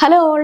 Hello all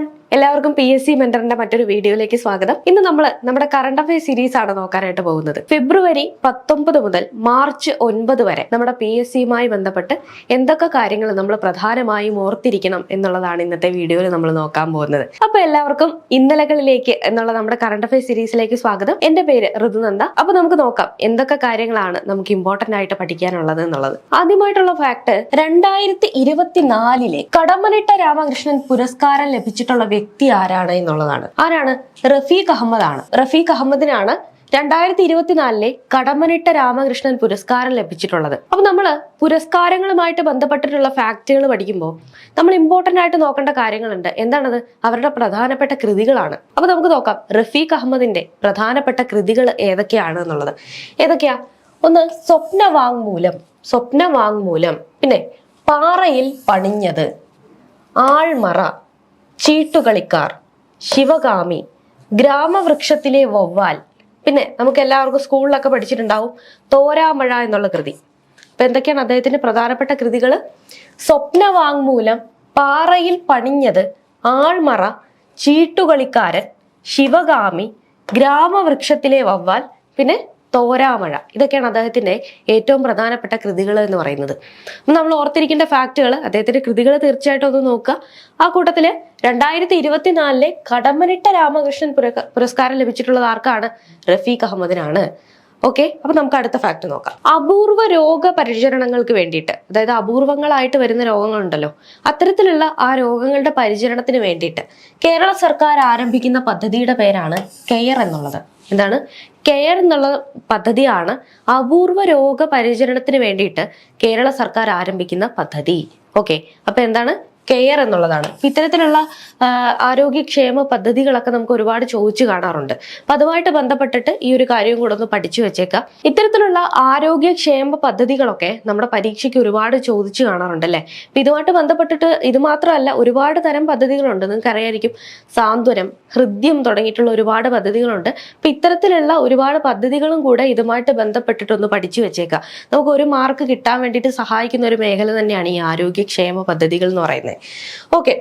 എല്ലാവർക്കും P S C മെന്ററിന്റെ മറ്റൊരു വീഡിയോയിലേക്ക് സ്വാഗതം. ഇന്ന് നമ്മൾ നമ്മുടെ കറണ്ട് അഫയർ സീരീസ് ആണ് നോക്കാനായിട്ട് പോകുന്നത്. ഫെബ്രുവരി പത്തൊമ്പത് മുതൽ മാർച്ച് ഒൻപത് വരെ നമ്മുടെ പി എസ് സിയുമായി ബന്ധപ്പെട്ട് എന്തൊക്കെ കാര്യങ്ങൾ നമ്മൾ പ്രധാനമായും ഓർത്തിരിക്കണം എന്നുള്ളതാണ് ഇന്നത്തെ വീഡിയോയിൽ നമ്മൾ നോക്കാൻ പോകുന്നത്. അപ്പൊ എല്ലാവർക്കും ഇന്നലകളിലേക്ക് എന്നുള്ള നമ്മുടെ കറണ്ട് അഫയർ സീരീസിലേക്ക് സ്വാഗതം. എന്റെ പേര് ഋതുനന്ദ. അപ്പൊ നമുക്ക് നോക്കാം എന്തൊക്കെ കാര്യങ്ങളാണ് നമുക്ക് ഇമ്പോർട്ടന്റ് ആയിട്ട് പഠിക്കാനുള്ളത് എന്നുള്ളത്. ആദ്യമായിട്ടുള്ള ഫാക്ട് രണ്ടായിരത്തി ഇരുപത്തിനാലിലെ കടമനിട്ട രാമകൃഷ്ണൻ പുരസ്കാരം ലഭിച്ചിട്ടുള്ള വ്യക്തി ആരാണ് എന്നുള്ളതാണ്. ആരാണ്? റഫീഖ് അഹമ്മദ് ആണ് റഫീഖ് അഹമ്മദിനാണ് രണ്ടായിരത്തി ഇരുപത്തിനാലിലെ കടമ്മനിട്ട രാമകൃഷ്ണൻ പുരസ്കാരം ലഭിച്ചിട്ടുള്ളത്. അപ്പൊ നമ്മൾ പുരസ്കാരങ്ങളുമായിട്ട് ബന്ധപ്പെട്ടിട്ടുള്ള ഫാക്റ്റുകൾ പഠിക്കുമ്പോൾ നമ്മൾ ഇമ്പോർട്ടന്റ് ആയിട്ട് നോക്കേണ്ട കാര്യങ്ങളുണ്ട്. എന്താണത്? അവരുടെ പ്രധാനപ്പെട്ട കൃതികളാണ്. അപ്പൊ നമുക്ക് നോക്കാം. റഫീഖ് അഹമ്മദിന്റെ പ്രധാനപ്പെട്ട കൃതികൾ ഏതൊക്കെയാണ് എന്നുള്ളത്. ഏതൊക്കെയാ? ഒന്ന് സ്വപ്നവാങ്മൂലം സ്വപ്നവാങ്മൂലം. പിന്നെ പാറയിൽ പണിഞ്ഞത് ആൾമറ. ചീട്ടുകളിക്കാർ ശിവകാമി ഗ്രാമവൃക്ഷത്തിലെ വവ്വാൽ. പിന്നെ നമുക്ക് എല്ലാവർക്കും സ്കൂളിലൊക്കെ പഠിച്ചിട്ടുണ്ടാവും തോരാമഴ എന്നുള്ള കൃതി. അപ്പൊ എന്തൊക്കെയാണ് അദ്ദേഹത്തിന്റെ പ്രധാനപ്പെട്ട കൃതികൾ? സ്വപ്നവാങ്മൂലം പാറയിൽ പണിഞ്ഞത് ആൾമറ ചീട്ടുകളിക്കാരൻ ശിവകാമി ഗ്രാമവൃക്ഷത്തിലെ വവ്വാൽ പിന്നെ തോരാമഴ. ഇതൊക്കെയാണ് അദ്ദേഹത്തിന്റെ ഏറ്റവും പ്രധാനപ്പെട്ട കൃതികൾ എന്ന് പറയുന്നത്. നമ്മൾ ഓർത്തിരിക്കേണ്ട ഫാക്റ്റുകൾ അദ്ദേഹത്തിന്റെ കൃതികൾ തീർച്ചയായിട്ടും ഒന്ന് നോക്കുക. ആ കൂട്ടത്തിൽ രണ്ടായിരത്തി ഇരുപത്തിനാലിലെ കടമ്മനിട്ട രാമകൃഷ്ണൻ പുരസ്കാരം ലഭിച്ചിട്ടുള്ളത് ആർക്കാണ്? റഫീഖ് അഹമ്മദിനാണ്. ഓക്കെ അപ്പൊ നമുക്ക് അടുത്ത ഫാക്ട് നോക്കാം. അപൂർവ രോഗ പരിചരണങ്ങൾക്ക് വേണ്ടിയിട്ട് അതായത് അപൂർവങ്ങളായിട്ട് വരുന്ന രോഗങ്ങളുണ്ടല്ലോ അത്തരത്തിലുള്ള ആ രോഗങ്ങളുടെ പരിചരണത്തിന് വേണ്ടിയിട്ട് കേരള സർക്കാർ ആരംഭിക്കുന്ന പദ്ധതിയുടെ പേരാണ് കെയർ എന്നുള്ളത്. എന്താണ്? കെയർ എന്നുള്ള പദ്ധതിയാണ് അപൂർവ രോഗ പരിചരണത്തിന് വേണ്ടിയിട്ട് കേരള സർക്കാർ ആരംഭിക്കുന്ന പദ്ധതി. ഓക്കെ അപ്പൊ എന്താണ്? കെയർ എന്നുള്ളതാണ്. ഇത്തരത്തിലുള്ള ആരോഗ്യക്ഷേമ പദ്ധതികളൊക്കെ നമുക്ക് ഒരുപാട് ചോദിച്ചു കാണാറുണ്ട്. അപ്പൊ അതുമായിട്ട് ബന്ധപ്പെട്ടിട്ട് ഈ ഒരു കാര്യവും കൂടെ ഒന്ന് പഠിച്ചു വെച്ചേക്കാം. ഇത്തരത്തിലുള്ള ആരോഗ്യക്ഷേമ പദ്ധതികളൊക്കെ നമ്മുടെ പരീക്ഷയ്ക്ക് ഒരുപാട് ചോദിച്ചു കാണാറുണ്ട് അല്ലേ? അപ്പൊ ഇതുമായിട്ട് ബന്ധപ്പെട്ടിട്ട് ഇത് മാത്രമല്ല ഒരുപാട് തരം പദ്ധതികളുണ്ട്. നിങ്ങൾക്ക് അറിയായിരിക്കും സാന്ത്വനം ഹൃദ്യം തുടങ്ങിയിട്ടുള്ള ഒരുപാട് പദ്ധതികളുണ്ട്. അപ്പൊ ഇത്തരത്തിലുള്ള ഒരുപാട് പദ്ധതികളും കൂടെ ഇതുമായിട്ട് ബന്ധപ്പെട്ടിട്ടൊന്ന് പഠിച്ചു വെച്ചേക്കാം. നമുക്ക് ഒരു മാർക്ക് കിട്ടാൻ വേണ്ടിയിട്ട് സഹായിക്കുന്ന ഒരു മേഖല തന്നെയാണ് ഈ ആരോഗ്യക്ഷേമ പദ്ധതികൾ എന്ന് പറയുന്നത്. ഓക്കെ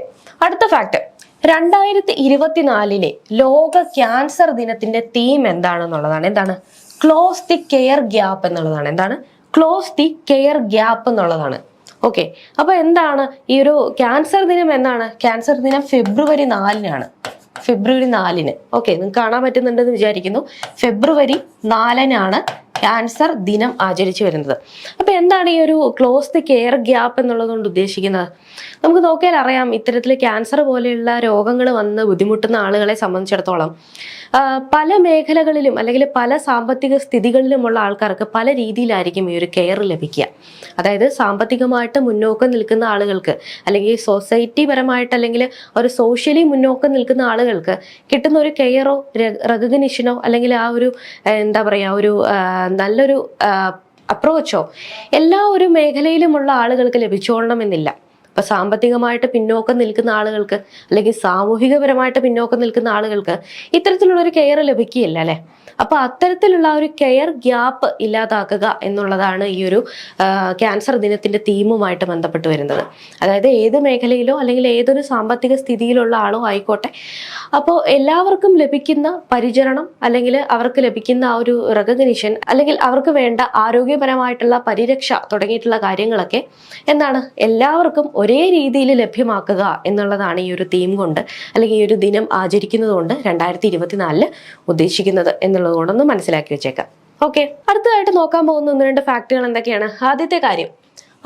അടുത്ത ഫാക്ട് രണ്ടായിരത്തി ഇരുപത്തിനാലിലെ ലോക ക്യാൻസർ ദിനത്തിന്റെ തീം എന്താണെന്നുള്ളതാണ്. എന്താണ്? ക്ലോസ് ദി കെയർ ഗ്യാപ്പ് എന്നുള്ളതാണ്. എന്താണ്? ക്ലോസ് ദി കെയർ ഗ്യാപ്പ് എന്നുള്ളതാണ്. ഓക്കെ അപ്പൊ എന്താണ്? ഈ ഒരു ക്യാൻസർ ദിനം എന്നാണ് ക്യാൻസർ ദിനം ഫെബ്രുവരി നാലിനാണ്. ഫെബ്രുവരി നാലിന്. ഓക്കെ നിങ്ങൾക്ക് കാണാൻ പറ്റുന്നുണ്ടെന്ന് വിചാരിക്കുന്നു. ഫെബ്രുവരി നാലിനാണ് ക്യാൻസർ ദിനം ആചരിച്ചു വരുന്നത്. അപ്പൊ എന്താണ് ഈ ഒരു ക്ലോസ് ദി കെയർ ഗ്യാപ്പ് എന്നുള്ളത് കൊണ്ട് ഉദ്ദേശിക്കുന്നത്? നമുക്ക് നോക്കിയാൽ അറിയാം ഇത്തരത്തിൽ ക്യാൻസർ പോലെയുള്ള രോഗങ്ങൾ വന്ന് ബുദ്ധിമുട്ടുന്ന ആളുകളെ സംബന്ധിച്ചിടത്തോളം പല മേഖലകളിലും അല്ലെങ്കിൽ പല സാമ്പത്തിക സ്ഥിതികളിലുമുള്ള ആൾക്കാർക്ക് പല രീതിയിലായിരിക്കും ഈ ഒരു കെയർ ലഭിക്കുക. അതായത് സാമ്പത്തികമായിട്ട് മുന്നോക്കം നിൽക്കുന്ന ആളുകൾക്ക് അല്ലെങ്കിൽ സൊസൈറ്റി പരമായിട്ട് അല്ലെങ്കിൽ ഒരു സോഷ്യലി മുന്നോക്കം നിൽക്കുന്ന ആളുകൾക്ക് കിട്ടുന്ന ഒരു കെയറോ റെക്കഗ്നിഷനോ അല്ലെങ്കിൽ ആ ഒരു എന്താ പറയുക ഒരു നല്ലൊരു അപ്രോച്ചോ എല്ലാ ഒരു മേഖലയിലുമുള്ള ആളുകൾക്ക് ലഭിച്ചോളണമെന്നില്ല. ഇപ്പൊ സാമ്പത്തികമായിട്ട് പിന്നോക്കം നിൽക്കുന്ന ആളുകൾക്ക് അല്ലെങ്കിൽ സാമൂഹികപരമായിട്ട് പിന്നോക്കം നിൽക്കുന്ന ആളുകൾക്ക് ഇത്തരത്തിലുള്ള ഒരു കെയർ ലഭിക്കുകയില്ല അല്ലെ? അപ്പൊ അത്തരത്തിലുള്ള ഒരു കെയർ ഗ്യാപ്പ് ഇല്ലാതാക്കുക എന്നുള്ളതാണ് ഈ ഒരു ക്യാൻസർ ദിനത്തിന്റെ തീമുമായിട്ട് ബന്ധപ്പെട്ട് വരുന്നത്. അതായത് ഏത് മേഖലയിലോ അല്ലെങ്കിൽ ഏതൊരു സാമ്പത്തിക സ്ഥിതിയിലുള്ള ആളോ ആയിക്കോട്ടെ. അപ്പോൾ എല്ലാവർക്കും ലഭിക്കുന്ന പരിചരണം അല്ലെങ്കിൽ അവർക്ക് ലഭിക്കുന്ന ആ ഒരു റെക്കഗ്നിഷൻ അല്ലെങ്കിൽ അവർക്ക് വേണ്ട ആരോഗ്യപരമായിട്ടുള്ള പരിരക്ഷ തുടങ്ങിയിട്ടുള്ള കാര്യങ്ങളൊക്കെ എന്താണ് എല്ലാവർക്കും ഒരേ രീതിയിൽ ലഭ്യമാക്കുക എന്നുള്ളതാണ് ഈ ഒരു തീം കൊണ്ട് അല്ലെങ്കിൽ ഈ ഒരു ദിനം ആചരിക്കുന്നതുകൊണ്ട് രണ്ടായിരത്തി ഇരുപത്തിനാലിൽ ഉദ്ദേശിക്കുന്നത് എന്നുള്ളത് കൊണ്ടൊന്ന് മനസ്സിലാക്കി വെച്ചേക്കാം. ഓക്കെ അടുത്തതായിട്ട് നോക്കാൻ പോകുന്ന ഒന്ന് രണ്ട് ഫാക്ടുകൾ എന്തൊക്കെയാണ്? ആദ്യത്തെ കാര്യം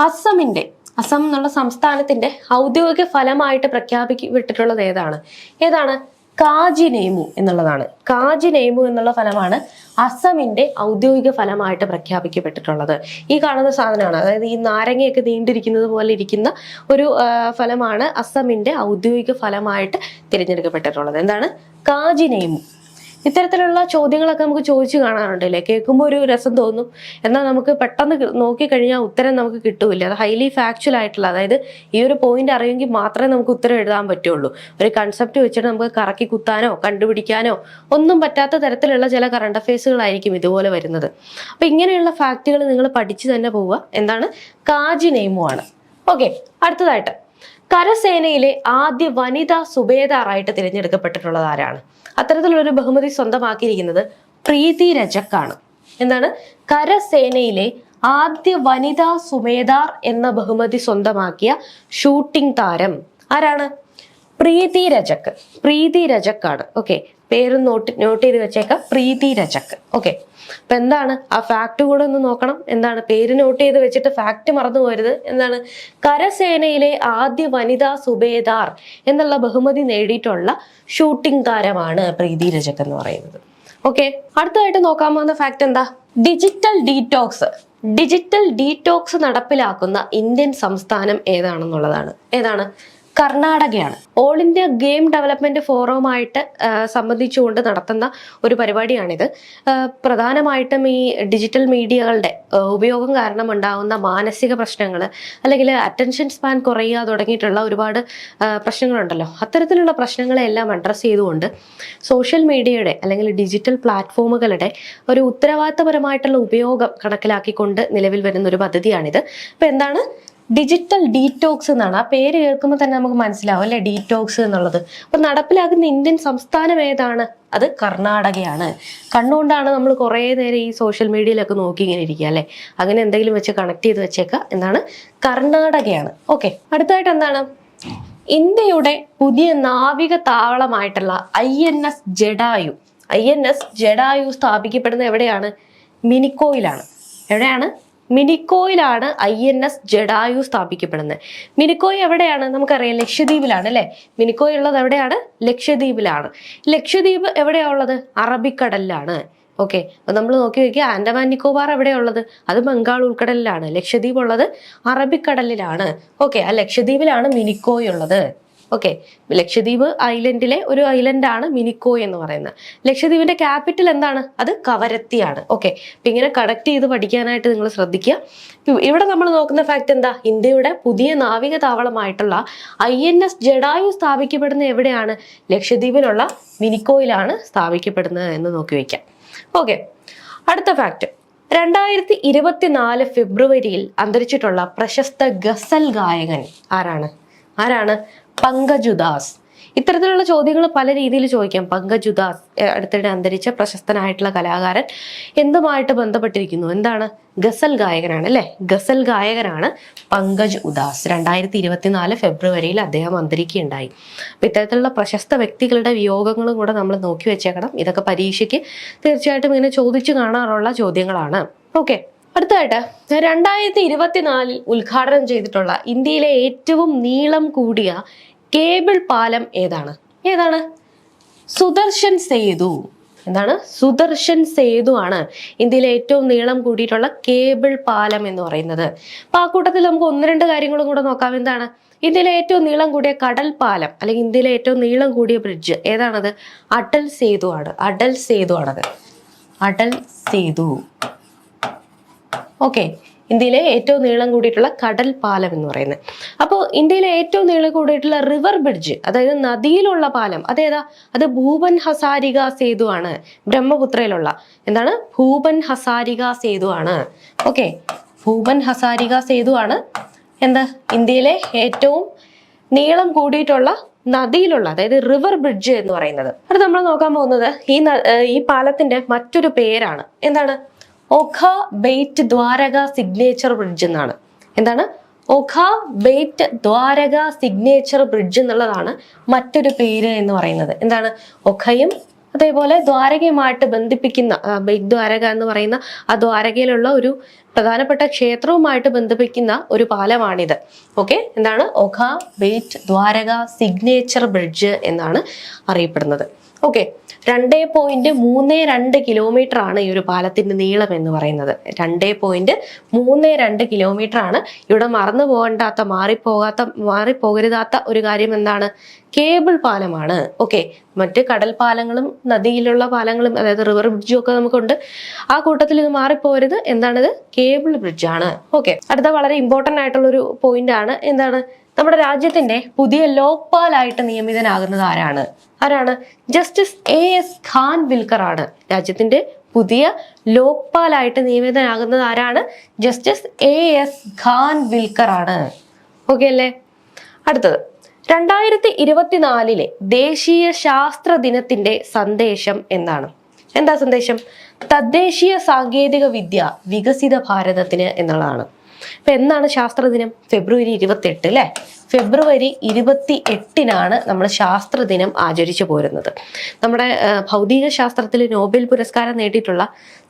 അസമിന്റെ അസം എന്നുള്ള സംസ്ഥാനത്തിന്റെ ഔദ്യോഗിക ഫലമായിട്ട് പ്രഖ്യാപിക്കപ്പെട്ടിട്ടുള്ളത് ഏതാണ്? ഏതാണ്? കാജി നെയ്മു എന്നുള്ളതാണ്. കാജി നെയ്മു എന്നുള്ള ഫലമാണ് അസമിന്റെ ഔദ്യോഗിക ഫലമായിട്ട് പ്രഖ്യാപിക്കപ്പെട്ടിട്ടുള്ളത്. ഈ കാണുന്ന സാധനമാണ് അതായത് ഈ നാരങ്ങയൊക്കെ നീണ്ടിരിക്കുന്നത് പോലെ ഇരിക്കുന്ന ഒരു ഫലമാണ് അസമിന്റെ ഔദ്യോഗിക ഫലമായിട്ട് തിരഞ്ഞെടുക്കപ്പെട്ടിട്ടുള്ളത്. എന്താണ്? കാജി നെയ്മു. ഇത്തരത്തിലുള്ള ചോദ്യങ്ങളൊക്കെ നമുക്ക് ചോദിച്ചു കാണാറുണ്ട് അല്ലേ കേൾക്കുമ്പോൾ ഒരു രസം തോന്നും. എന്നാൽ നമുക്ക് പെട്ടെന്ന് നോക്കിക്കഴിഞ്ഞാൽ ഉത്തരം നമുക്ക് കിട്ടൂല അത് ഹൈലി ഫാക്ച്വൽ ആയിട്ടുള്ള അതായത് ഈ ഒരു പോയിന്റ് അറിയുമെങ്കിൽ മാത്രമേ നമുക്ക് ഉത്തരം എഴുതാൻ പറ്റുള്ളൂ. ഒരു കൺസെപ്റ്റ് വെച്ചിട്ട് നമുക്ക് കറക്കി കുത്താനോ കണ്ടുപിടിക്കാനോ ഒന്നും പറ്റാത്ത തരത്തിലുള്ള ചില കറണ്ട് അഫയേഴ്സുകളായിരിക്കും ഇതുപോലെ വരുന്നത്. അപ്പം ഇങ്ങനെയുള്ള ഫാക്റ്റുകൾ നിങ്ങൾ പഠിച്ചു തന്നെ പോവുക. എന്താണ്? കാജി നെയ്മുമാണ് ഓക്കെ അടുത്തതായിട്ട്. കരസേനയിലെ ആദ്യ വനിതാ സുബേദാറായിട്ട് തിരഞ്ഞെടുക്കപ്പെട്ടിട്ടുള്ളത് ആരാണ്? അത്തരത്തിലുള്ളൊരു ബഹുമതി സ്വന്തമാക്കിയിരിക്കുന്നത് പ്രീതി രജക്കാണ്. എന്താണ്? കരസേനയിലെ ആദ്യ വനിതാ സുമേദാർ എന്ന ബഹുമതി സ്വന്തമാക്കിയ ഷൂട്ടിംഗ് താരം ആരാണ്? പ്രീതി രജക്ക് പ്രീതി രജക്കാണ്. ഓക്കെ. പേര് നോട്ട് നോട്ട് ചെയ്ത് വെച്ചേക്കാം. പ്രീതി രചക്. ഓക്കെ അപ്പൊ എന്താണ്? ആ ഫാക്ട് കൂടെ ഒന്ന് നോക്കണം. എന്താണ്? പേര് നോട്ട് ചെയ്ത് വെച്ചിട്ട് ഫാക്ട് മറന്നു പോരുത്. എന്താണ്? കരസേനയിലെ ആദ്യ വനിതാ സുബേദാർ എന്നുള്ള ബഹുമതി നേടിയിട്ടുള്ള ഷൂട്ടിംഗ് താരമാണ് പ്രീതി രജക് എന്ന് പറയുന്നത്. ഓക്കെ അടുത്തതായിട്ട് നോക്കാൻ പോകുന്ന ഫാക്ട് എന്താ? ഡിജിറ്റൽ ഡീറ്റോക്സ് ഡിജിറ്റൽ ഡീറ്റോക്സ് നടപ്പിലാക്കുന്ന ഇന്ത്യൻ സംസ്ഥാനം ഏതാണെന്നുള്ളതാണ്. ഏതാണ്? കർണാടകയാണ്. ഓൾ ഇന്ത്യ ഗെയിം ഡെവലപ്മെന്റ് ഫോറവുമായിട്ട് സംബന്ധിച്ചുകൊണ്ട് നടത്തുന്ന ഒരു പരിപാടിയാണിത്. പ്രധാനമായിട്ടും ഈ ഡിജിറ്റൽ മീഡിയകളുടെ ഉപയോഗം കാരണം ഉണ്ടാകുന്ന മാനസിക പ്രശ്നങ്ങൾ അല്ലെങ്കിൽ അറ്റൻഷൻ സ്പാൻ കുറയുക തുടങ്ങിയിട്ടുള്ള ഒരുപാട് പ്രശ്നങ്ങളുണ്ടല്ലോ. അത്തരത്തിലുള്ള പ്രശ്നങ്ങളെല്ലാം അഡ്രസ്സ് ചെയ്തുകൊണ്ട് സോഷ്യൽ മീഡിയയുടെ അല്ലെങ്കിൽ ഡിജിറ്റൽ പ്ലാറ്റ്ഫോമുകളുടെ ഒരു ഉത്തരവാദിത്തപരമായിട്ടുള്ള ഉപയോഗം കണക്കിലാക്കിക്കൊണ്ട് നിലവിൽ വരുന്ന ഒരു പദ്ധതിയാണിത്. അപ്പോൾ എന്താണ് ഡിജിറ്റൽ ഡീറ്റോക്സ് എന്നാണ്. ആ പേര് കേൾക്കുമ്പോൾ തന്നെ നമുക്ക് മനസ്സിലാവും അല്ലെ? ഡീറ്റോക്സ് എന്നുള്ളത്. അപ്പൊ നടപ്പിലാക്കുന്ന ഇന്ത്യൻ സംസ്ഥാനം ഏതാണ്? അത് കർണാടകയാണ്. കണ്ണുകൊണ്ടാണ് നമ്മൾ കുറേ നേരം ഈ സോഷ്യൽ മീഡിയയിലൊക്കെ നോക്കി ഇങ്ങനെ ഇരിക്കുക അല്ലെ? അങ്ങനെ എന്തെങ്കിലും വെച്ച് കണക്ട് ചെയ്ത് വെച്ചേക്കുക എന്നാണ് കർണാടകയാണ്. ഓക്കെ അടുത്തായിട്ട് എന്താണ്? ഇന്ത്യയുടെ പുതിയ നാവിക താവളമായിട്ടുള്ള I N S Jatayu. I N S Jatayu സ്ഥാപിക്കപ്പെടുന്നത് എവിടെയാണ്? മിനിക്കോയിലാണ്. എവിടെയാണ്? മിനിക്കോയിലാണ് ഐ എൻ എസ് ജഡായു സ്ഥാപിക്കപ്പെടുന്നത്. മിനിക്കോയ് എവിടെയാണ്? നമുക്കറിയാം ലക്ഷദ്വീപിലാണ് അല്ലേ? മിനിക്കോയ് ഉള്ളത് എവിടെയാണ്? ലക്ഷദ്വീപിലാണ്. ലക്ഷദ്വീപ് എവിടെയാ ഉള്ളത് അറബിക്കടലിലാണ്. ഓക്കെ. അപ്പൊ നമ്മൾ നോക്കി നോക്കിയാൽ ആൻഡമാൻ നിക്കോബാർ എവിടെയുള്ളത് അത് ബംഗാൾ ഉൾക്കടലിലാണ്. ലക്ഷദ്വീപ് ഉള്ളത് അറബിക്കടലിലാണ്. ഓക്കെ. ആ ലക്ഷദ്വീപിലാണ് മിനിക്കോയ് ഉള്ളത്. ഓക്കെ ലക്ഷദ്വീപ് ഐലൻഡിലെ ഒരു ഐലൻഡാണ് മിനിക്കോ എന്ന് പറയുന്നത്. ലക്ഷദ്വീപിന്റെ ക്യാപിറ്റൽ എന്താണ്? അത് കവരത്തിയാണ്. ഓക്കെ അപ്പൊ ഇങ്ങനെ കണക്ട് ചെയ്ത് പഠിക്കാനായിട്ട് നിങ്ങൾ ശ്രദ്ധിക്കുക. ഇവിടെ നമ്മൾ നോക്കുന്ന ഫാക്ട് എന്താ? ഇന്ത്യയുടെ പുതിയ നാവിക താവളമായിട്ടുള്ള ഐ എൻ എസ് ജഡായു സ്ഥാപിക്കപ്പെടുന്ന എവിടെയാണ്? ലക്ഷദ്വീപിലുള്ള മിനിക്കോയിലാണ് സ്ഥാപിക്കപ്പെടുന്നത് എന്ന് നോക്കി വയ്ക്കാം ഓക്കെ അടുത്ത ഫാക്ട് രണ്ടായിരത്തി ഇരുപത്തിനാല് ഫെബ്രുവരിയിൽ അന്തരിച്ചിട്ടുള്ള പ്രശസ്ത ഗസൽ ഗായകൻ ആരാണ്? ആരാണ്? പങ്കജുദാസ് ഇത്തരത്തിലുള്ള ചോദ്യങ്ങൾ പല രീതിയിൽ ചോദിക്കാം. പങ്കജുദാസ് അടുത്തിടെ അന്തരിച്ച പ്രശസ്തനായിട്ടുള്ള കലാകാരൻ എന്തുമായിട്ട് ബന്ധപ്പെട്ടിരിക്കുന്നു? എന്താണ്? ഗസൽ ഗായകനാണ് അല്ലെ? ഗസൽ ഗായകനാണ് പങ്കജ് ഉദാസ് രണ്ടായിരത്തി ഇരുപത്തിനാല് ഫെബ്രുവരിയിൽ അദ്ദേഹം അന്തരിക്കുകയുണ്ടായി. അപ്പൊ ഇത്തരത്തിലുള്ള പ്രശസ്ത വ്യക്തികളുടെ വിയോഗങ്ങളും കൂടെ നമ്മൾ നോക്കി വെച്ചേക്കണം. ഇതൊക്കെ പരീക്ഷയ്ക്ക് തീർച്ചയായിട്ടും ഇങ്ങനെ ചോദിച്ചു കാണാറുള്ള ചോദ്യങ്ങളാണ്. ഓക്കെ അടുത്തതായിട്ട് രണ്ടായിരത്തി ഇരുപത്തിനാലിൽ ഉദ്ഘാടനം ചെയ്തിട്ടുള്ള ഇന്ത്യയിലെ ഏറ്റവും നീളം കൂടിയ കേബിൾ പാലം ഏതാണ്? ഏതാണ്? സുദർശൻ സേതു. എന്താണ്? സുദർശൻ സേതു ആണ് ഇന്ത്യയിലെ ഏറ്റവും നീളം കൂടിയിട്ടുള്ള കേബിൾ പാലം എന്ന് പറയുന്നത്. അപ്പൊ ആ കൂട്ടത്തിൽ നമുക്ക് ഒന്ന് രണ്ട് കാര്യങ്ങളും കൂടെ നോക്കാം. എന്താണ്? ഇന്ത്യയിലെ ഏറ്റവും നീളം കൂടിയ കടൽ പാലം അല്ലെങ്കിൽ ഇന്ത്യയിലെ ഏറ്റവും നീളം കൂടിയ ബ്രിഡ്ജ് ഏതാണത്? അടൽ സേതു ആണ്. അടൽ സേതു ആണത്. അടൽ സേതു. ഓക്കെ ഇന്ത്യയിലെ ഏറ്റവും നീളം കൂടിയിട്ടുള്ള കടൽ പാലം എന്ന് പറയുന്നത്. അപ്പോൾ ഇന്ത്യയിലെ ഏറ്റവും നീളം കൂടിയിട്ടുള്ള റിവർ ബ്രിഡ്ജ് അതായത് നദിയിലുള്ള പാലം അതേതാ? അത് ഭൂപൻ ഹസാരിക സേതു ആണ് ബ്രഹ്മപുത്രയിലുള്ള. എന്താണ്? ഭൂപൻ ഹസാരിക സേതു ആണ്. ഓക്കെ ഭൂപൻ ഹസാരിക സേതു ആണ് എന്താ? ഇന്ത്യയിലെ ഏറ്റവും നീളം കൂടിയിട്ടുള്ള നദിയിലുള്ള അതായത് റിവർ ബ്രിഡ്ജ് എന്ന് പറയുന്നത്. അത് നമ്മൾ നോക്കാൻ പോകുന്നത് ഈ ഈ പാലത്തിന്റെ മറ്റൊരു പേരാണ്. എന്താണ്? ഒഖ ബെയ്റ്റ് ദ്വാരക സിഗ്നേച്ചർ ബ്രിഡ്ജ് എന്നാണ്. എന്താണ്? ഒഖ ബെയ്റ്റ് ദ്വാരക സിഗ്നേച്ചർ ബ്രിഡ്ജ് എന്നുള്ളതാണ് മറ്റൊരു പേര് എന്ന് പറയുന്നത്. എന്താണ്? ഒഖയും അതേപോലെ ദ്വാരകയുമായിട്ട് ബന്ധിപ്പിക്കുന്ന ബെയ്റ്റ് ദ്വാരക എന്ന് പറയുന്ന ആ ദ്വാരകയിലുള്ള ഒരു പ്രധാനപ്പെട്ട ക്ഷേത്രവുമായിട്ട് ബന്ധിപ്പിക്കുന്ന ഒരു പാലമാണിത്. ഓക്കെ? എന്താണ്? ഒഖ ബെയ്റ്റ് ദ്വാരക സിഗ്നേച്ചർ ബ്രിഡ്ജ് എന്നാണ് അറിയപ്പെടുന്നത്. ഓക്കെ? രണ്ടേ പോയിന്റ് മൂന്ന് രണ്ട് കിലോമീറ്റർ ആണ് ഈ ഒരു പാലത്തിന്റെ നീളം എന്ന് പറയുന്നത്. രണ്ടേ പോയിന്റ് മൂന്ന് രണ്ട് കിലോമീറ്റർ ആണ്. ഇവിടെ മറന്നു പോകണ്ടാത്ത മാറിപ്പോകാത്ത മാറിപ്പോകരുതാത്ത ഒരു കാര്യം എന്താണ്? കേബിൾ പാലമാണ്. ഓക്കെ മറ്റ് കടൽ പാലങ്ങളും നദിയിലുള്ള പാലങ്ങളും അതായത് റിവർ ബ്രിഡ്ജും ഒക്കെ നമുക്കുണ്ട്. ആ കൂട്ടത്തിൽ ഇത് മാറിപ്പോരുത് എന്താണിത്? കേബിൾ ബ്രിഡ്ജാണ് ഓക്കെ അടുത്ത വളരെ ഇമ്പോർട്ടന്റ് ആയിട്ടുള്ള ഒരു പോയിന്റ് ആണ്. എന്താണ്? നമ്മുടെ രാജ്യത്തിന്റെ പുതിയ ലോക്പാലായിട്ട് നിയമിതനാകുന്നത് ആരാണ്? ആരാണ്? Justice A S Khanwilkar ആണ്. രാജ്യത്തിന്റെ പുതിയ ലോക്പാലായിട്ട് നിയമിതനാകുന്നത് ആരാണ്? Justice A S Khanwilkar ആണ്. ഓക്കെ അല്ലേ? അടുത്തത്. രണ്ടായിരത്തി ഇരുപത്തിനാലിലെ ദേശീയ ശാസ്ത്ര ദിനത്തിന്റെ സന്ദേശം എന്താണ്? എന്താ സന്ദേശം? തദ്ദേശീയ സാങ്കേതിക വിദ്യ വികസിത ഭാരതത്തിന് എന്നുള്ളതാണ്. അപ്പൊ എന്നാണ് ശാസ്ത്രദിനം ഫെബ്രുവരി ഇരുപത്തി എട്ട് അല്ലെ? ഫെബ്രുവരി ഇരുപത്തി എട്ടിനാണ് നമ്മൾ ശാസ്ത്രദിനം ആചരിച്ചു പോരുന്നത്. നമ്മുടെ ഭൗതിക ശാസ്ത്രത്തിൽ നോബൽ പുരസ്കാരം നേടിയിട്ടുള്ള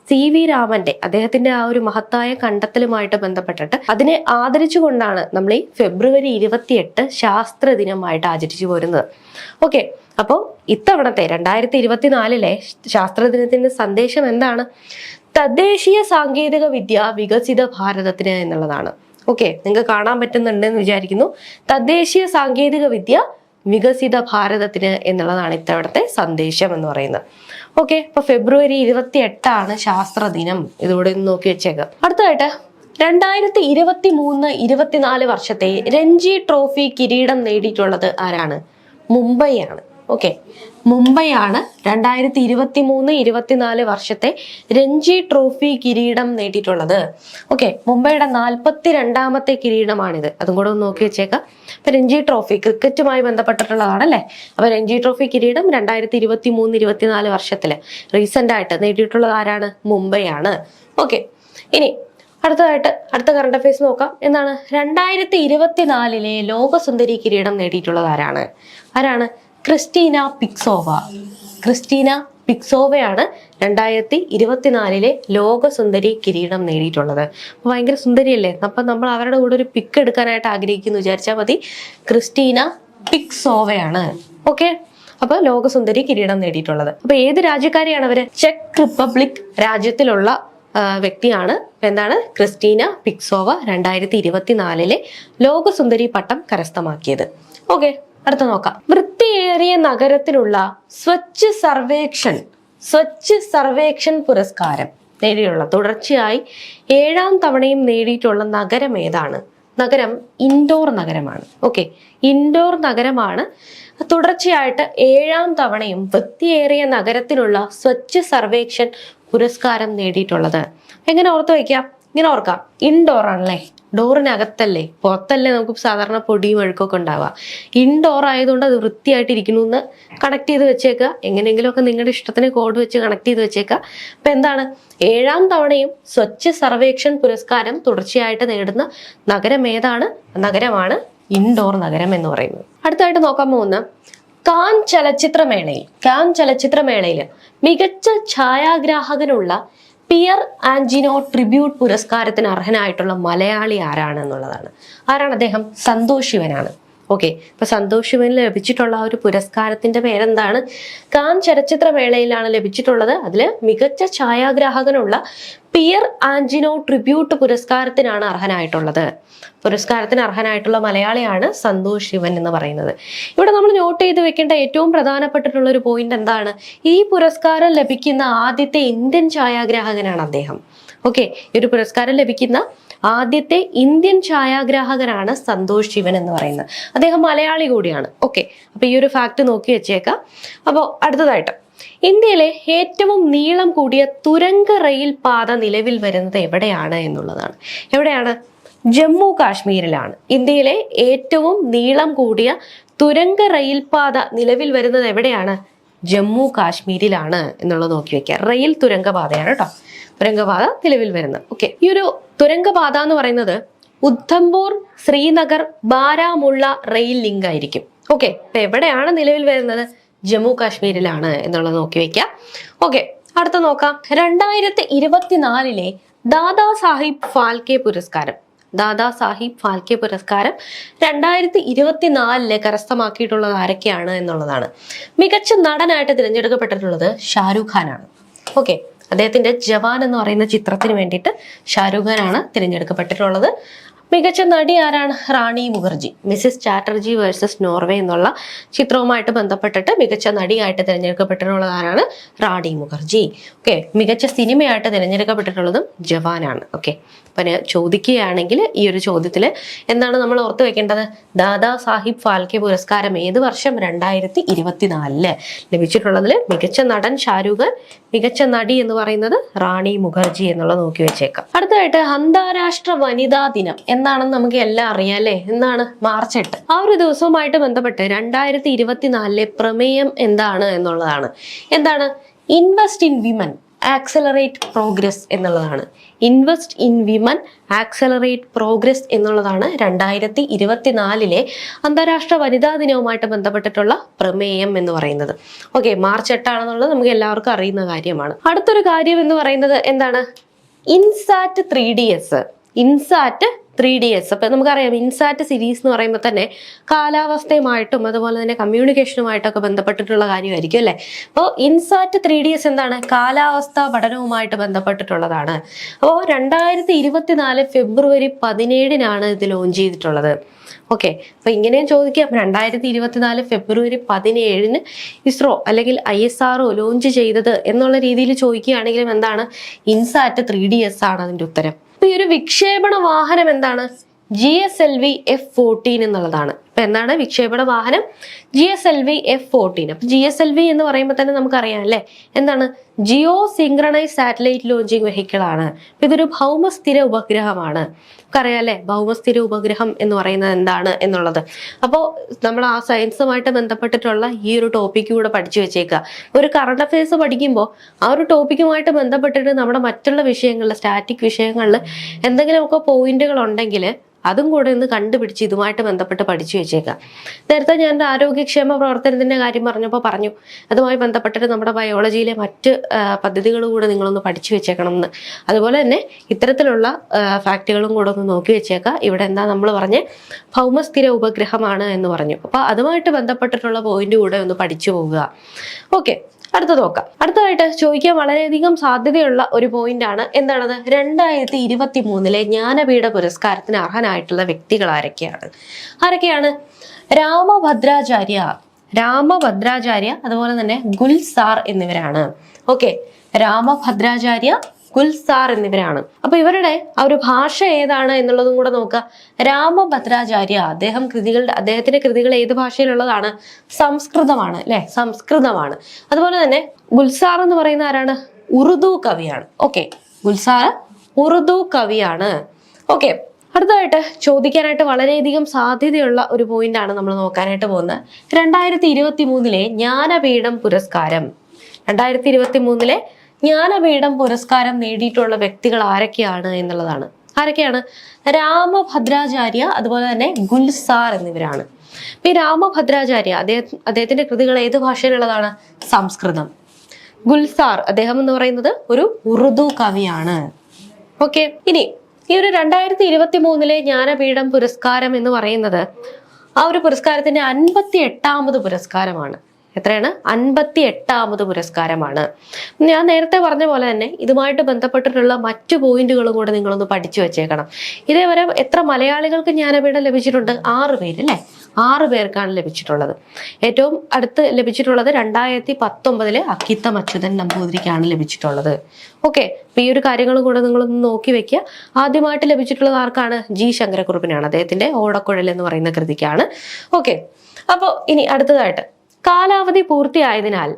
സി വി രാമന്റെ അദ്ദേഹത്തിന്റെ ആ ഒരു മഹത്തായ കണ്ടെത്തലുമായിട്ട് ബന്ധപ്പെട്ടിട്ട് അതിനെ ആദരിച്ചുകൊണ്ടാണ് നമ്മൾ ഈ ഫെബ്രുവരി ഇരുപത്തിയെട്ട് ശാസ്ത്ര ആചരിച്ചു പോരുന്നത്. ഓക്കെ അപ്പോൾ ഇത്തവണത്തെ രണ്ടായിരത്തി ഇരുപത്തിനാലിലെ ശാസ്ത്രദിനത്തിന്റെ സന്ദേശം എന്താണ്? തദ്ദേശീയ സാങ്കേതിക വിദ്യ വികസിത ഭാരതത്തിന് എന്നുള്ളതാണ്. ഓക്കെ നിങ്ങൾക്ക് കാണാൻ പറ്റുന്നുണ്ടെന്ന് വിചാരിക്കുന്നു. തദ്ദേശീയ സാങ്കേതിക വിദ്യ വികസിത ഭാരതത്തിന് എന്നുള്ളതാണ് ഇത്തവണത്തെ സന്ദേശം എന്ന് പറയുന്നത്. ഓക്കെ ഇപ്പൊ ഫെബ്രുവരി ഇരുപത്തി എട്ടാണ് ശാസ്ത്ര ദിനം. ഇതോടെ നോക്കി വെച്ചേക്കാം. അടുത്തതായിട്ട് രണ്ടായിരത്തി ഇരുപത്തി മൂന്ന് ഇരുപത്തിനാല് വർഷത്തെ രഞ്ജി ട്രോഫി കിരീടം നേടിയിട്ടുള്ളത് ആരാണ്? മുംബൈയാണ്. ഓക്കെ മുംബൈയാണ് രണ്ടായിരത്തി ഇരുപത്തി മൂന്ന് ഇരുപത്തിനാല് വർഷത്തെ രഞ്ജി ട്രോഫി കിരീടം നേടിയിട്ടുള്ളത്. ഓക്കെ മുംബൈയുടെ നാൽപ്പത്തി രണ്ടാമത്തെ കിരീടമാണിത്. അതും കൂടെ ഒന്ന് നോക്കി വെച്ചേക്കാം. അപ്പൊ രഞ്ജി ട്രോഫി ക്രിക്കറ്റുമായി ബന്ധപ്പെട്ടിട്ടുള്ളതാണല്ലേ? അപ്പൊ രഞ്ജി ട്രോഫി കിരീടം രണ്ടായിരത്തി ഇരുപത്തി മൂന്ന് ഇരുപത്തിനാല് വർഷത്തിൽ റീസെന്റ് ആയിട്ട് നേടിയിട്ടുള്ളത് ആരാണ്? മുംബൈയാണ്. ഓക്കെ ഇനി അടുത്തതായിട്ട് അടുത്ത കറണ്ട് അഫയേഴ്സ് നോക്കാം. എന്താണ്? രണ്ടായിരത്തി ഇരുപത്തിനാലിലെ ലോകസുന്ദരി കിരീടം നേടിയിട്ടുള്ളത് ആരാണ്? ആരാണ്? ക്രിസ്റ്റീന പിക്സോവ. ക്രിസ്റ്റീന പിക്സോവയാണ് രണ്ടായിരത്തി ഇരുപത്തിനാലിലെ ലോകസുന്ദരി കിരീടം നേടിയിട്ടുള്ളത്. അപ്പം ഭയങ്കര സുന്ദരിയല്ലേ? അപ്പം നമ്മൾ അവരുടെ കൂടെ ഒരു പിക്ക് എടുക്കാനായിട്ട് ആഗ്രഹിക്കുന്നു. വിചാരിച്ചാൽ മതി. ക്രിസ്റ്റീന പിക്സോവയാണ്. ഓക്കെ? അപ്പൊ ലോകസുന്ദരി കിരീടം നേടിയിട്ടുള്ളത്. അപ്പൊ ഏത് രാജ്യക്കാരെയാണ് അവർ? ചെക്ക് റിപ്പബ്ലിക് രാജ്യത്തിലുള്ള വ്യക്തിയാണ്. എന്താണ്? ക്രിസ്റ്റീന പിക്സോവ രണ്ടായിരത്തി ഇരുപത്തിനാലിലെ ലോകസുന്ദരി പട്ടം കരസ്ഥമാക്കിയത്. ഓക്കെ? അടുത്ത നോക്കാം. വൃത്തിയേറിയ നഗരത്തിലുള്ള സ്വച്ഛ് സർവേക്ഷൻ സ്വച്ഛ് സർവേക്ഷൻ പുരസ്കാരം നേടിയുള്ള തുടർച്ചയായി ഏഴാം തവണയും നേടിയിട്ടുള്ള നഗരം ഏതാണ്? നഗരം ഇൻഡോർ നഗരമാണ്. ഓക്കെ ഇൻഡോർ നഗരമാണ്. തുടർച്ചയായിട്ട് ഏഴാം തവണയും വൃത്തിയേറിയ നഗരത്തിനുള്ള സ്വച്ഛ് സർവേക്ഷൻ പുരസ്കാരം നേടിയിട്ടുള്ളത്. എങ്ങനെ ഓർത്തു വയ്ക്കാം? ഇങ്ങനെ ഓർക്കാം. ഇൻഡോർ ആണല്ലേ? ഡോറിനകത്തല്ലേ പുറത്തല്ലേ നമുക്ക് സാധാരണ പൊടിയും അഴുക്കൊക്കെ ഉണ്ടാവുക. ഇൻഡോർ ആയതുകൊണ്ട് അത് വൃത്തിയായിട്ട് ഇരിക്കുന്നു എന്ന് കണക്ട് ചെയ്ത് വെച്ചേക്കുക. എങ്ങനെയെങ്കിലുമൊക്കെ നിങ്ങളുടെ ഇഷ്ടത്തിന് കോഡ് വെച്ച് കണക്ട് ചെയ്ത് വെച്ചേക്കുക. അപ്പം എന്താണ്? ഏഴാം തവണയും സ്വച്ഛ സർവേക്ഷൻ പുരസ്കാരം തുടർച്ചയായിട്ട് നേടുന്ന നഗരം ഏതാണ്? നഗരമാണ് ഇൻഡോർ നഗരം എന്ന് പറയുന്നത്. അടുത്തായിട്ട് നോക്കാൻ പോകുന്ന കാൻ ചലച്ചിത്രമേളയിൽ കാൻ ചലച്ചിത്രമേളയിൽ മികച്ച ഛായാഗ്രാഹകനുള്ള പിയർ ആൻജിനോ ട്രിബ്യൂട്ട് പുരസ്കാരത്തിന് അർഹനായിട്ടുള്ള മലയാളി ആരാണ് എന്നുള്ളതാണ് ആരാണ് അദ്ദേഹം? സന്തോഷ് ശിവനാണ്. ഓക്കെ ഇപ്പൊ സന്തോഷ് ശിവന് ലഭിച്ചിട്ടുള്ള ആ ഒരു പുരസ്കാരത്തിന്റെ പേരെന്താണ്? കാൻ ചലച്ചിത്രമേളയിലാണ് ലഭിച്ചിട്ടുള്ളത്. അതിൽ മികച്ച ഛായാഗ്രാഹകനുള്ള പിയർ ആൻജിനോ ട്രിബ്യൂട്ട് പുരസ്കാരത്തിനാണ് അർഹനായിട്ടുള്ളത്. പുരസ്കാരത്തിന് അർഹനായിട്ടുള്ള മലയാളിയാണ് സന്തോഷ് ശിവൻ എന്ന് പറയുന്നത്. ഇവിടെ നമ്മൾ നോട്ട് ചെയ്ത് വെക്കേണ്ട ഏറ്റവും പ്രധാനപ്പെട്ടിട്ടുള്ള ഒരു പോയിന്റ് എന്താണ്? ഈ പുരസ്കാരം ലഭിക്കുന്ന ആദ്യത്തെ ഇന്ത്യൻ ഛായാഗ്രാഹകനാണ് അദ്ദേഹം. ഓക്കെ ഈ ഒരു പുരസ്കാരം ലഭിക്കുന്ന ആദ്യത്തെ ഇന്ത്യൻ ഛായാഗ്രാഹകനാണ് സന്തോഷ് ശിവൻ എന്ന് പറയുന്നത്. അദ്ദേഹം മലയാളി കൂടിയാണ്. ഓക്കെ അപ്പൊ ഈ ഒരു ഫാക്ട് നോക്കി വെച്ചേക്കാം. അപ്പോൾ അടുത്തതായിട്ട് ഇന്ത്യയിലെ ഏറ്റവും നീളം കൂടിയ തുരങ്ക റെയിൽ പാത നിലവിൽ വരുന്നത് എവിടെയാണ് എന്നുള്ളതാണ്. എവിടെയാണ്? ജമ്മു കാശ്മീരിലാണ്. ഇന്ത്യയിലെ ഏറ്റവും നീളം കൂടിയ തുരങ്ക റെയിൽ പാത നിലവിൽ വരുന്നത് എവിടെയാണ്? ജമ്മു കാശ്മീരിലാണ് എന്നുള്ളത് നോക്കി വെക്കുക. റെയിൽ തുരങ്കപാതയാണ് കേട്ടോ തുരങ്കപാത നിലവിൽ വരുന്നത് ഓക്കെ ഈ ഒരു തുരങ്കപാത എന്ന് പറയുന്നത് ഉദ്ധംപൂർ ശ്രീനഗർ ബാരാമുള്ള റെയിൽ ലിങ്ക് ആയിരിക്കും. ഓക്കെ ഇപ്പൊ എവിടെയാണ് നിലവിൽ വരുന്നത്? ജമ്മു കാശ്മീരിലാണ് എന്നുള്ളത് നോക്കി വെക്കാം. ഓക്കെ അടുത്ത നോക്കാം. രണ്ടായിരത്തി ഇരുപത്തിനാലിലെ ദാദാ സാഹിബ് ഫാൽക്കെ പുരസ്കാരം. ദാദാ സാഹിബ് ഫാൽക്കെ പുരസ്കാരം രണ്ടായിരത്തി ഇരുപത്തിനാലിൽ കരസ്ഥമാക്കിയിട്ടുള്ളത് ആരൊക്കെയാണ് എന്നുള്ളതാണ്. മികച്ച നടനായിട്ട് തിരഞ്ഞെടുക്കപ്പെട്ടിട്ടുള്ളത് ഷാരൂഖ് ഖാനാണ് ഓക്കെ അദ്ദേഹത്തിന്റെ ജവാൻ എന്ന് പറയുന്ന ചിത്രത്തിന് വേണ്ടിയിട്ട് ഷാരൂഖ് ഖാനാണ് തിരഞ്ഞെടുക്കപ്പെട്ടിട്ടുള്ളത്. മികച്ച നടി ആരാണ്? Rani Mukherjee. Mrs Chatterjee versus Norway എന്നുള്ള ചിത്രവുമായിട്ട് ബന്ധപ്പെട്ടിട്ട് മികച്ച നടിയായിട്ട് തിരഞ്ഞെടുക്കപ്പെട്ടിട്ടുള്ളത് ആരാണ്? റാണി മുഖർജി. ഓക്കെ മികച്ച സിനിമയായിട്ട് തിരഞ്ഞെടുക്കപ്പെട്ടിട്ടുള്ളതും ജവാനാണ്. ഓക്കെ. അപ്പം ചോദിക്കുകയാണെങ്കിൽ ഈ ഒരു ചോദ്യത്തിൽ എന്താണ് നമ്മൾ ഓർത്ത് വെക്കേണ്ടത്? ദാദാ സാഹിബ് ഫാൽക്കെ പുരസ്കാരം ഏത് വർഷം? രണ്ടായിരത്തി ഇരുപത്തിനാലിൽ ലഭിച്ചിട്ടുള്ളതിൽ മികച്ച നടൻ ഷാരൂഖ് മികച്ച നടി എന്ന് പറയുന്നത് റാണി മുഖർജി എന്നുള്ളത് നോക്കി വെച്ചേക്കാം. അടുത്തതായിട്ട് അന്താരാഷ്ട്ര വനിതാ ദിനം. എന്നാണെന്ന് നമുക്ക് എല്ലാം അറിയാം അല്ലേ? എന്നാണ് മാർച്ച് എട്ട്. ആ ഒരു ദിവസവുമായിട്ട് ബന്ധപ്പെട്ട് രണ്ടായിരത്തി ഇരുപത്തിനാലിലെ പ്രമേയം എന്താണ് എന്നുള്ളതാണ്. എന്താണ്? Invest in women. Accelerate progress എന്നുള്ളതാണ്. Invest in women accelerate progress എന്നുള്ളതാണ് രണ്ടായിരത്തി ഇരുപത്തിനാലിലെ അന്താരാഷ്ട്ര വനിതാ ദിനവുമായിട്ട് ബന്ധപ്പെട്ടിട്ടുള്ള പ്രമേയം എന്ന് പറയുന്നത്. ഓക്കെ മാർച്ച് എട്ടാണെന്നുള്ളത് നമുക്ക് എല്ലാവർക്കും അറിയുന്ന കാര്യമാണ്. അടുത്തൊരു കാര്യം എന്ന് പറയുന്നത് എന്താണ്? INSAT three D S INSAT three D S അപ്പം നമുക്കറിയാം ഇൻസാറ്റ് സീരീസ് എന്ന് പറയുമ്പോൾ തന്നെ കാലാവസ്ഥയുമായിട്ടും അതുപോലെ തന്നെ കമ്മ്യൂണിക്കേഷനുമായിട്ടൊക്കെ ബന്ധപ്പെട്ടിട്ടുള്ള കാര്യമായിരിക്കും അല്ലേ? അപ്പോൾ ഇൻസാറ്റ് ത്രീ ഡി എസ് എന്താണ്? കാലാവസ്ഥാ പഠനവുമായിട്ട് ബന്ധപ്പെട്ടിട്ടുള്ളതാണ്. അപ്പോൾ രണ്ടായിരത്തി ഇരുപത്തിനാല് ഫെബ്രുവരി പതിനേഴിനാണ് ഇത് ലോഞ്ച് ചെയ്തിട്ടുള്ളത്. ഓക്കെ അപ്പൊ ഇങ്ങനെയും ചോദിക്കാം രണ്ടായിരത്തി ഇരുപത്തിനാല് ഫെബ്രുവരി പതിനേഴിന് ഇസ്രോ അല്ലെങ്കിൽ ഐ എസ് ആർഒ ലോഞ്ച് ചെയ്തത് എന്നുള്ള രീതിയിൽ ചോദിക്കുകയാണെങ്കിലും എന്താണ്? ഇൻസാറ്റ് ത്രീ ഡി എസ് ആണ് അതിന്റെ ഉത്തരം. അപ്പൊ ഈ ഒരു വിക്ഷേപണ വാഹനം എന്താണ്? G S L V F fourteen എന്നുള്ളതാണ്. അപ്പൊ എന്താണ് വിക്ഷേപണ വാഹനം? G S L V F fourteen അപ്പൊ ജി എസ് എൽ വി എന്ന് പറയുമ്പോൾ തന്നെ നമുക്കറിയാം അല്ലേ? എന്താണ്? Geosynchronous satellite launching vehicle ആണ്. ഇതൊരു ഭൗമസ്ഥിര ഉപഗ്രഹമാണ്. നമുക്കറിയാം അല്ലെ ഭൗമസ്ഥിര ഉപഗ്രഹം എന്ന് പറയുന്നത് എന്താണ് എന്നുള്ളത്. അപ്പോ നമ്മൾ ആ സയൻസുമായിട്ട് ബന്ധപ്പെട്ടിട്ടുള്ള ഈ ഒരു ടോപ്പിക്ക് കൂടെ പഠിച്ചു വെച്ചേക്കുക ഒരു കറണ്ട് അഫയേഴ്സ് പഠിക്കുമ്പോൾ ആ ഒരു ടോപ്പിക്കുമായിട്ട് ബന്ധപ്പെട്ടിട്ട് നമ്മുടെ മറ്റുള്ള വിഷയങ്ങളിൽ സ്റ്റാറ്റിക് വിഷയങ്ങളിൽ എന്തെങ്കിലുമൊക്കെ പോയിന്റുകൾ ഉണ്ടെങ്കിൽ അതും കൂടെ ഒന്ന് കണ്ടുപിടിച്ച് ഇതുമായിട്ട് ബന്ധപ്പെട്ട് പഠിച്ചു വെച്ചേക്കാം. നേരത്തെ ഞാൻ ആരോഗ്യക്ഷേമ പ്രവർത്തനത്തിന്റെ കാര്യം പറഞ്ഞപ്പോൾ പറഞ്ഞു. അതുമായി ബന്ധപ്പെട്ടിട്ട് നമ്മുടെ ബയോളജിയിലെ മറ്റ് പദ്ധതികൾ കൂടെ നിങ്ങളൊന്ന് പഠിച്ചു വെച്ചേക്കണം എന്ന് അതുപോലെ തന്നെ ഇത്തരത്തിലുള്ള ഫാക്റ്റുകളും കൂടെ നോക്കി വെച്ചേക്കാം. ഇവിടെ എന്താ നമ്മൾ പറഞ്ഞ്? ഭൗമസ്ഥിര ഉപഗ്രഹമാണ് എന്ന് പറഞ്ഞു. അപ്പോൾ അതുമായിട്ട് ബന്ധപ്പെട്ടിട്ടുള്ള പോയിന്റ് കൂടെ ഒന്ന് പഠിച്ചു പോവുക. ഓക്കെ അടുത്ത നോക്കാം. അടുത്തതായിട്ട് ചോദിക്കാൻ വളരെയധികം സാധ്യതയുള്ള ഒരു പോയിന്റ് ആണ്. എന്താണത്? രണ്ടായിരത്തി ഇരുപത്തി മൂന്നിലെ ജ്ഞാനപീഠ പുരസ്കാരത്തിന് അർഹനായിട്ടുള്ള വ്യക്തികൾ ആരൊക്കെയാണ്? ആരൊക്കെയാണ്? രാമഭദ്രാചാര്യ. രാമഭദ്രാചാര്യ അതുപോലെ തന്നെ ഗുൽസാർ എന്നിവരാണ്. ഓക്കെ രാമഭദ്രാചാര്യ ഗുൽസാർ എന്നിവരാണ്. അപ്പൊ ഇവരുടെ ആ ഒരു ഭാഷ ഏതാണ് എന്നുള്ളതും കൂടെ നോക്കുക രാമഭദ്രാചാര്യ അദ്ദേഹം കൃതികളുടെ അദ്ദേഹത്തിന്റെ കൃതികൾ ഏത് ഭാഷയിലുള്ളതാണ്? സംസ്കൃതമാണ് അല്ലെ? സംസ്കൃതമാണ്. അതുപോലെ തന്നെ ഗുൽസാർ എന്ന് പറയുന്ന ആരാണ്? ഉറുദു കവിയാണ്. ഓക്കെ ഗുൽസാർ ഉറുദു കവിയാണ്. ഓക്കെ അടുത്തതായിട്ട് ചോദിക്കാനായിട്ട് വളരെയധികം സാധ്യതയുള്ള ഒരു പോയിന്റ് ആണ് നമ്മൾ നോക്കാനായിട്ട് പോകുന്നത്. രണ്ടായിരത്തി ഇരുപത്തി മൂന്നിലെ ജ്ഞാനപീഠം പുരസ്കാരം. രണ്ടായിരത്തി ഇരുപത്തി മൂന്നിലെ ജ്ഞാനപീഠം പുരസ്കാരം നേടിയിട്ടുള്ള വ്യക്തികൾ ആരൊക്കെയാണ് എന്നുള്ളതാണ്. ആരൊക്കെയാണ്? രാമഭദ്രാചാര്യ അതുപോലെ തന്നെ ഗുൽസാർ എന്നിവരാണ്. പി രാമഭദ്രാചാര്യ അദ്ദേഹം അദ്ദേഹത്തിന്റെ കൃതികൾ ഏത് ഭാഷയിലുള്ളതാണ്? സംസ്കൃതം. ഗുൽസാർ അദ്ദേഹം എന്ന് പറയുന്നത് ഒരു ഉറുദു കവിയാണ്. ഓക്കെ ഇനി ഈ ഒരു രണ്ടായിരത്തി ഇരുപത്തി മൂന്നിലെ ജ്ഞാനപീഠം പുരസ്കാരം എന്ന് പറയുന്നത് ആ ഒരു പുരസ്കാരത്തിന്റെ അൻപത്തി എട്ടാമത് പുരസ്കാരമാണ്. എത്രയാണ്? അൻപത്തി എട്ടാമത് പുരസ്കാരമാണ്. ഞാൻ നേരത്തെ പറഞ്ഞ പോലെ തന്നെ ഇതുമായിട്ട് ബന്ധപ്പെട്ടിട്ടുള്ള മറ്റു പോയിന്റുകളും കൂടെ നിങ്ങളൊന്ന് പഠിച്ചു വെച്ചേക്കണം. ഇതേവരെ എത്ര മലയാളികൾക്ക് ജ്ഞാനപീഠം ലഭിച്ചിട്ടുണ്ട്? ആറ് പേര് അല്ലേ? ആറ് പേർക്കാണ് ലഭിച്ചിട്ടുള്ളത്. ഏറ്റവും അടുത്ത് ലഭിച്ചിട്ടുള്ളത് രണ്ടായിരത്തി പത്തൊമ്പതിൽ അക്കിത്തം അച്യുതൻ നമ്പൂതിരിക്കാണ് ലഭിച്ചിട്ടുള്ളത്. ഓക്കെ ഈ ഒരു കാര്യങ്ങളും കൂടെ നിങ്ങളൊന്ന് നോക്കി വെക്കുക. ആദ്യമായിട്ട് ലഭിച്ചിട്ടുള്ളത് ആർക്കാണ്? ജി ശങ്കരക്കുറുപ്പിനാണ്. അദ്ദേഹത്തിന്റെ ഓടക്കുഴൽ എന്ന് പറയുന്ന കൃതിക്കാണ്. ഓക്കെ അപ്പോൾ ഇനി അടുത്തതായിട്ട്. കാലാവധി പൂർത്തിയായതിനാൽ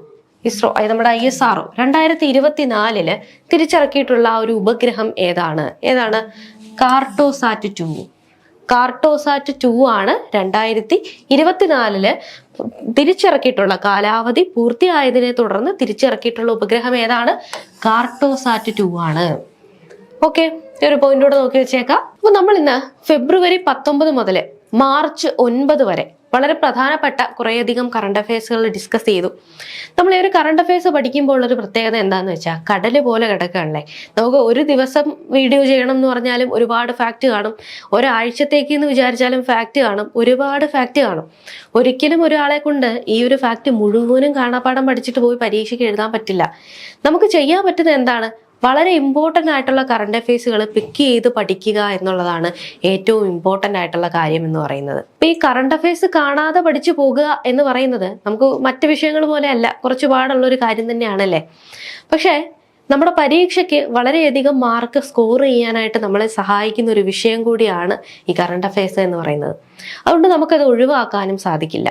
ഇസ്രോ നമ്മുടെ ഐ എസ് ആർഒ രണ്ടായിരത്തി ഇരുപത്തിനാലിൽ തിരിച്ചിറക്കിയിട്ടുള്ള ഒരു ഉപഗ്രഹം ഏതാണ്? ഏതാണ്? കാർട്ടോസാറ്റ് ടു. കാർട്ടോസാറ്റ് ടു ആണ് രണ്ടായിരത്തി ഇരുപത്തിനാലിൽ തിരിച്ചിറക്കിയിട്ടുള്ള കാലാവധി പൂർത്തിയായതിനെ തുടർന്ന് തിരിച്ചിറക്കിയിട്ടുള്ള ഉപഗ്രഹം ഏതാണ്? കാർട്ടോസാറ്റ് ടു ആണ്. ഓക്കെ ഈ ഒരു കൂടെ നോക്കി വെച്ചേക്കാം. അപ്പൊ നമ്മൾ ഇന്ന് ഫെബ്രുവരി പത്തൊമ്പത് മുതൽ മാർച്ച് ഒൻപത് വരെ വളരെ പ്രധാനപ്പെട്ട കുറേയധികം കറണ്ട് അഫയേഴ്സുകൾ ഡിസ്കസ് ചെയ്തു. നമ്മൾ ഈ ഒരു കറണ്ട് അഫയേഴ്സ് പഠിക്കുമ്പോൾ ഒരു പ്രത്യേകത എന്താന്ന് വെച്ചാൽ കടൽ പോലെ കിടക്കുകയാണല്ലേ? നമുക്ക് ഒരു ദിവസം വീഡിയോ ചെയ്യണം എന്ന് പറഞ്ഞാലും ഒരുപാട് ഫാക്റ്റ് കാണും. ഒരാഴ്ചത്തേക്ക് എന്ന് വിചാരിച്ചാലും ഫാക്റ്റ് കാണും. ഒരുപാട് ഫാക്റ്റ് കാണും. ഒരിക്കലും ഒരാളെ കൊണ്ട് ഈ ഒരു ഫാക്റ്റ് മുഴുവനും കാണാപ്പാടം പഠിച്ചിട്ട് പോയി പരീക്ഷയ്ക്ക് എഴുതാൻ പറ്റില്ല. നമുക്ക് ചെയ്യാൻ പറ്റുന്നത് എന്താണ്? വളരെ ഇമ്പോർട്ടന്റ് ആയിട്ടുള്ള കറണ്ട് അഫയേഴ്സുകൾ പിക്ക് ചെയ്ത് പഠിക്കുക എന്നുള്ളതാണ് ഏറ്റവും ഇമ്പോർട്ടന്റ് ആയിട്ടുള്ള കാര്യം എന്ന് പറയുന്നത്. ഇപ്പം ഈ കറണ്ട് അഫയേഴ്സ് കാണാതെ പഠിച്ചു പോകുക എന്ന് പറയുന്നത് നമുക്ക് മറ്റ് വിഷയങ്ങൾ പോലെ അല്ല കുറച്ച് പാടുള്ളൊരു കാര്യം തന്നെയാണല്ലേ? പക്ഷേ നമ്മുടെ പരീക്ഷയ്ക്ക് വളരെയധികം മാർക്ക് സ്കോർ ചെയ്യാനായിട്ട് നമ്മളെ സഹായിക്കുന്ന ഒരു വിഷയം കൂടിയാണ് ഈ കറണ്ട് അഫയേഴ്സ് എന്ന് പറയുന്നത്. അതുകൊണ്ട് നമുക്കത് ഒഴിവാക്കാനും സാധിക്കില്ല.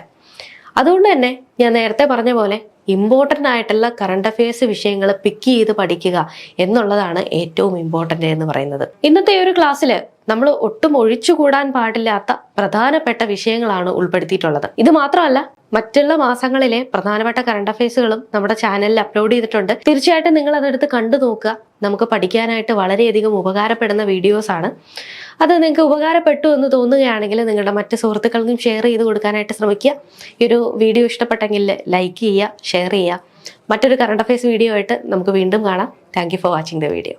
അതുകൊണ്ട് തന്നെ ഞാൻ നേരത്തെ പറഞ്ഞ പോലെ ഇമ്പോർട്ടന്റ് ആയിട്ടുള്ള കറണ്ട് അഫയേഴ്സ് വിഷയങ്ങൾ പിക്ക് ചെയ്ത് പഠിക്കുക എന്നുള്ളതാണ് ഏറ്റവും ഇമ്പോർട്ടന്റ് എന്ന് പറയുന്നത്. ഇന്നത്തെ ഒരു ക്ലാസ്സിൽ നമ്മൾ ഒട്ടും ഒഴിച്ചുകൂടാൻ പാടില്ലാത്ത പ്രധാനപ്പെട്ട വിഷയങ്ങളാണ് ഉൾപ്പെടുത്തിയിട്ടുള്ളത്. ഇത് മാത്രമല്ല മറ്റുള്ള മാസങ്ങളിലെ പ്രധാനപ്പെട്ട കറണ്ട് അഫയേഴ്സുകളും നമ്മുടെ ചാനലിൽ അപ്ലോഡ് ചെയ്തിട്ടുണ്ട്. തീർച്ചയായിട്ടും നിങ്ങൾ അതെടുത്ത് കണ്ടു നോക്കുക. നമുക്ക് പഠിക്കാനായിട്ട് വളരെയധികം ഉപകാരപ്പെടുന്ന വീഡിയോസാണ് അത് നിങ്ങൾക്ക് ഉപകാരപ്പെട്ടു എന്ന് തോന്നുകയാണെങ്കിൽ നിങ്ങളുടെ മറ്റ് സുഹൃത്തുക്കൾക്കും ഷെയർ ചെയ്ത് കൊടുക്കാനായിട്ട് ശ്രമിക്കുക. ഈ ഒരു വീഡിയോ ഇഷ്ടപ്പെട്ടെങ്കിൽ ലൈക്ക് ചെയ്യുക ഷെയർ ചെയ്യുക. മറ്റൊരു കറണ്ട് അഫയേഴ്സ് വീഡിയോ ആയിട്ട് നമുക്ക് വീണ്ടും കാണാം. Thank for watching the video